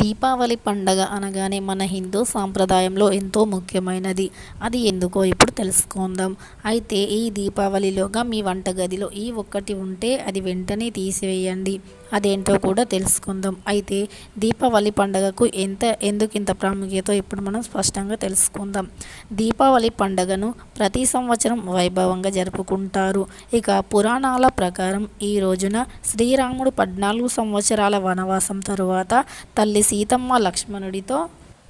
దీపావళి పండగ అనగానే మన హిందూ సాంప్రదాయంలో ఎంతో ముఖ్యమైనది. అది ఎందుకో ఇప్పుడు తెలుసుకుందాం. అయితే ఈ దీపావళిలోగా మీ వంటగదిలో ఈ ఒక్కటి ఉంటే అది వెంటనే తీసివేయండి. అదేంటో కూడా తెలుసుకుందాం. అయితే దీపావళి పండగకు ఎంత ఎందుకు ఇంత ప్రాముఖ్యత ఇప్పుడు మనం స్పష్టంగా తెలుసుకుందాం. దీపావళి పండగను ప్రతి సంవత్సరం వైభవంగా జరుపుకుంటారు. ఇక పురాణాల ప్రకారం ఈ రోజున శ్రీరాముడు పద్నాలుగు సంవత్సరాల వనవాసం తరువాత తల్లి సీతమ్మ లక్ష్మణుడితో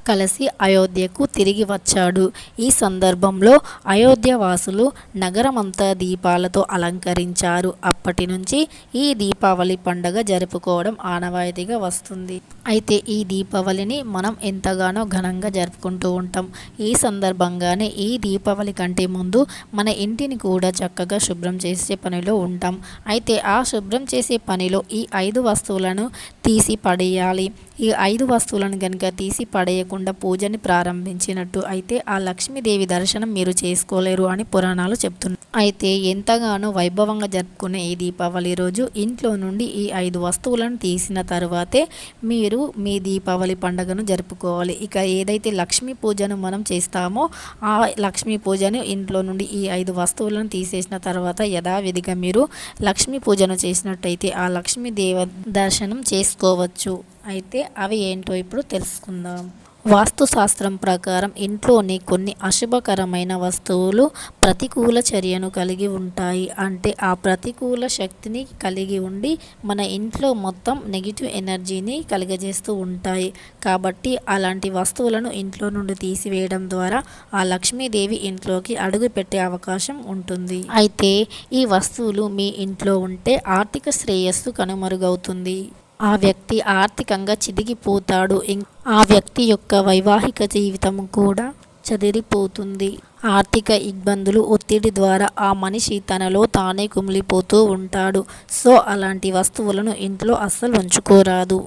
కలిసి అయోధ్యకు తిరిగి వచ్చాడు. ఈ సందర్భంలో అయోధ్య వాసులు నగరమంతా దీపాలతో అలంకరించారు. అప్పటి నుంచి ఈ దీపావళి పండుగ జరుపుకోవడం ఆనవాయితీగా వస్తుంది. అయితే ఈ దీపావళిని మనం ఎంతగానో ఘనంగా జరుపుకుంటూ ఉంటాం. ఈ సందర్భంగానే ఈ దీపావళి కంటే ముందు మన ఇంటిని కూడా చక్కగా శుభ్రం చేసే పనిలో ఉంటాం. అయితే ఆ శుభ్రం చేసే పనిలో ఈ ఐదు వస్తువులను తీసి పడేయాలి. ఈ ఐదు వస్తువులను కనుక తీసి పడేయకుండా పూజని ప్రారంభించినట్టు అయితే ఆ లక్ష్మీదేవి దర్శనం మీరు చేసుకోలేరు అని పురాణాలు చెప్తున్నాయి అయితే ఎంతగానో వైభవంగా జరుపుకునే ఈ దీపావళి రోజు ఇంట్లో నుండి ఈ ఐదు వస్తువులను తీసిన తర్వాతే మీరు మీ దీపావళి పండుగను జరుపుకోవాలి. ఇక ఏదైతే లక్ష్మీ పూజను మనం చేస్తామో ఆ లక్ష్మీ పూజను ఇంట్లో నుండి ఈ ఐదు వస్తువులను తీసేసిన తర్వాత యథావిధిగా మీరు లక్ష్మీ పూజను చేసినట్టయితే ఆ లక్ష్మీదేవ దర్శనం చేసుకోవచ్చు అయితే అవి ఏంటో ఇప్పుడు తెలుసుకుందాం. వాస్తుశాస్త్రం ప్రకారం ఇంట్లోని కొన్ని అశుభకరమైన వస్తువులు ప్రతికూల చర్యను కలిగి ఉంటాయి. అంటే ఆ ప్రతికూల శక్తిని కలిగి ఉండి మన ఇంట్లో మొత్తం నెగిటివ్ ఎనర్జీని కలిగజేస్తూ ఉంటాయి. కాబట్టి అలాంటి వస్తువులను ఇంట్లో నుండి తీసివేయడం ద్వారా ఆ లక్ష్మీదేవి ఇంట్లోకి అడుగు పెట్టే అవకాశం ఉంటుంది. అయితే ఈ వస్తువులు మీ ఇంట్లో ఉంటే ఆర్థిక శ్రేయస్సు కనుమరుగవుతుంది. ఆ వ్యక్తి ఆర్థికంగా చిదిగిపోతాడు. ఆ వ్యక్తి యొక్క వైవాహిక జీవితం కూడా చెదిరిపోతుంది. ఆర్థిక ఇబ్బందులు ఒత్తిడి ద్వారా ఆ మనిషి తనలో తానే కుమిలిపోతూ ఉంటాడు. సో అలాంటి వస్తువులను ఇంట్లో అస్సలు ఉంచుకోరాదు.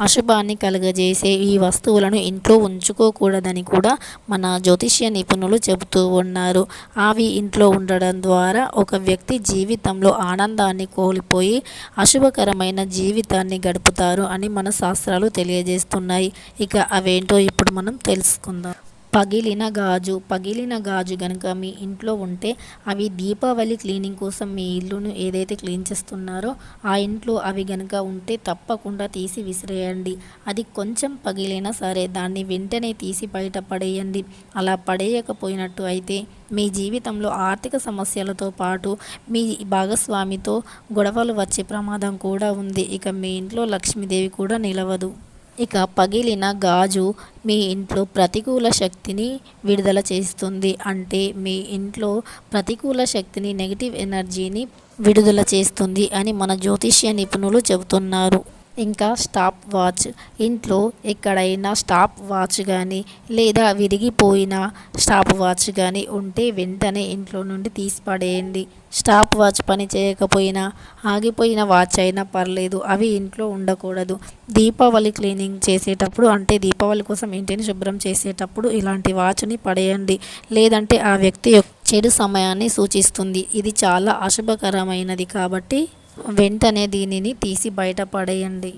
అశుభాన్ని కలుగజేసే ఈ వస్తువులను ఇంట్లో ఉంచుకోకూడదని కూడా మన జ్యోతిష్య నిపుణులు చెబుతూ ఉన్నారు. అవి ఇంట్లో ఉండడం ద్వారా ఒక వ్యక్తి జీవితంలో ఆనందాన్ని కోల్పోయి అశుభకరమైన జీవితాన్ని గడుపుతారు అని మన శాస్త్రాలు తెలియజేస్తున్నాయి. ఇక అవేంటో ఇప్పుడు మనం తెలుసుకుందాం. పగిలిన గాజు పగిలిన గాజు కనుక మీ ఇంట్లో ఉంటే అవి దీపావళి క్లీనింగ్ కోసం మీ ఇల్లును ఏదైతే క్లీన్ చేస్తున్నారో ఆ ఇంట్లో అవి కనుక ఉంటే తప్పకుండా తీసి విసిరేయండి. అది కొంచెం పగిలినా సరే దాన్ని వెంటనే తీసి బయట పడేయండి. అలా పడేయకపోయినట్టు అయితే మీ జీవితంలో ఆర్థిక సమస్యలతో పాటు మీ భాగస్వామితో గొడవలు వచ్చే ప్రమాదం కూడా ఉంది. ఇక మీ ఇంట్లో లక్ష్మీదేవి కూడా నిలవదు. ఇక పగిలిన గాజు మీ ఇంట్లో ప్రతికూల శక్తిని విడుదల చేస్తుంది అంటే మీ ఇంట్లో ప్రతికూల శక్తిని నెగిటివ్ ఎనర్జీని విడుదల చేస్తుంది అని మన జ్యోతిష్య నిపుణులు చెబుతున్నారు. ఇంకా స్టాప్ వాచ్ ఇంట్లో ఎక్కడైనా స్టాప్ వాచ్ కానీ లేదా విరిగిపోయిన స్టాప్ వాచ్ కానీ ఉంటే వెంటనే ఇంట్లో నుండి తీసి పడేయండి స్టాప్ వాచ్ పని చేయకపోయినా ఆగిపోయిన వాచ్ అయినా పర్లేదు అవి ఇంట్లో ఉండకూడదు. దీపావళి క్లీనింగ్ చేసేటప్పుడు అంటే దీపావళి కోసం ఇంటిని శుభ్రం చేసేటప్పుడు ఇలాంటి వాచ్ని పడేయండి. లేదంటే ఆ వ్యక్తి చెడు సమయాన్ని సూచిస్తుంది. ఇది చాలా అశుభకరమైనది కాబట్టి వెంటనే దీనిని తీసి బయట పడేయండి.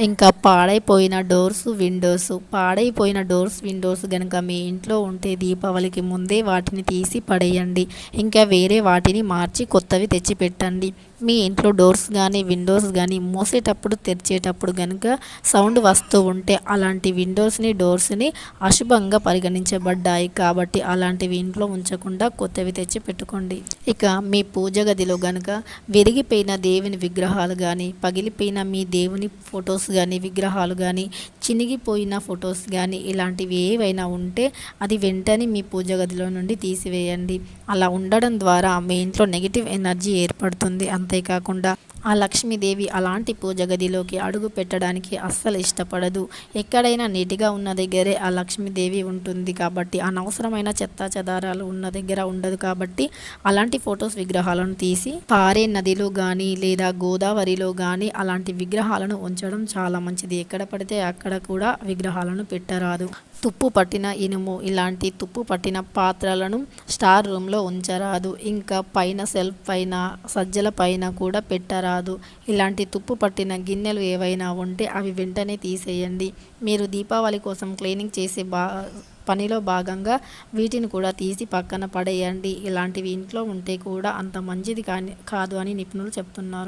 ఇంకా పాడైపోయిన డోర్స్ విండోస్ పాడైపోయిన డోర్స్ విండోస్ కనుక మీ ఇంట్లో ఉంటే దీపావళికి ముందే వాటిని తీసి పడేయండి. ఇంకా వేరే వాటిని మార్చి కొత్తవి తెచ్చిపెట్టండి. మీ ఇంట్లో డోర్స్ కానీ విండోస్ కానీ మూసేటప్పుడు తెరిచేటప్పుడు కనుక సౌండ్ వస్తూ ఉంటే అలాంటి విండోస్ని డోర్స్ని అశుభంగా పరిగణించబడ్డాయి కాబట్టి అలాంటివి ఇంట్లో ఉంచకుండా కొత్తవి తెచ్చి పెట్టుకోండి. ఇక మీ పూజ గదిలో కనుక విరిగిపోయిన దేవుని విగ్రహాలు కానీ పగిలిపోయిన మీ దేవుని ఫొటోస్ కానీ విగ్రహాలు కానీ చినిగిపోయిన ఫొటోస్ కానీ ఇలాంటివి ఏవైనా ఉంటే అది వెంటనే మీ పూజ గదిలో నుండి తీసివేయండి. అలా ఉండడం ద్వారా మీ ఇంట్లో నెగిటివ్ ఎనర్జీ ఏర్పడుతుంది. అంతేకాకుండా ఆ లక్ష్మీదేవి అలాంటి పూజ గదిలోకి అడుగు పెట్టడానికి అస్సలు ఇష్టపడదు. ఎక్కడైనా నీటిగా ఉన్న దగ్గరే ఆ లక్ష్మీదేవి ఉంటుంది కాబట్టి అనవసరమైన చెత్త చెదారాలు ఉన్న దగ్గర ఉండదు కాబట్టి అలాంటి ఫొటోస్ విగ్రహాలను తీసి పారే నదిలో కానీ లేదా గోదావరిలో కానీ అలాంటి విగ్రహాలను ఉంచడం చాలా మంచిది. ఎక్కడ పడితే అక్కడ కూడా విగ్రహాలను పెట్టరాదు. తుప్పు పట్టిన ఇనుము ఇలాంటి తుప్పు పట్టిన పాత్రలను స్టార్ రూమ్లో ఉంచరాదు. ఇంకా పైన సెల్ఫ్ పైన సజ్జల పైన కూడా పెట్టరాదు. ఇలాంటి తుప్పు పట్టిన గిన్నెలు ఏవైనా ఉంటే అవి వెంటనే తీసేయండి. మీరు దీపావళి కోసం క్లీనింగ్ చేసే బా పనిలో భాగంగా వీటిని కూడా తీసి పక్కన పడేయండి. ఇలాంటివి ఇంట్లో ఉంటే కూడా అంత మంచిది కానీ కాదు అని నిపుణులు చెప్తున్నారు.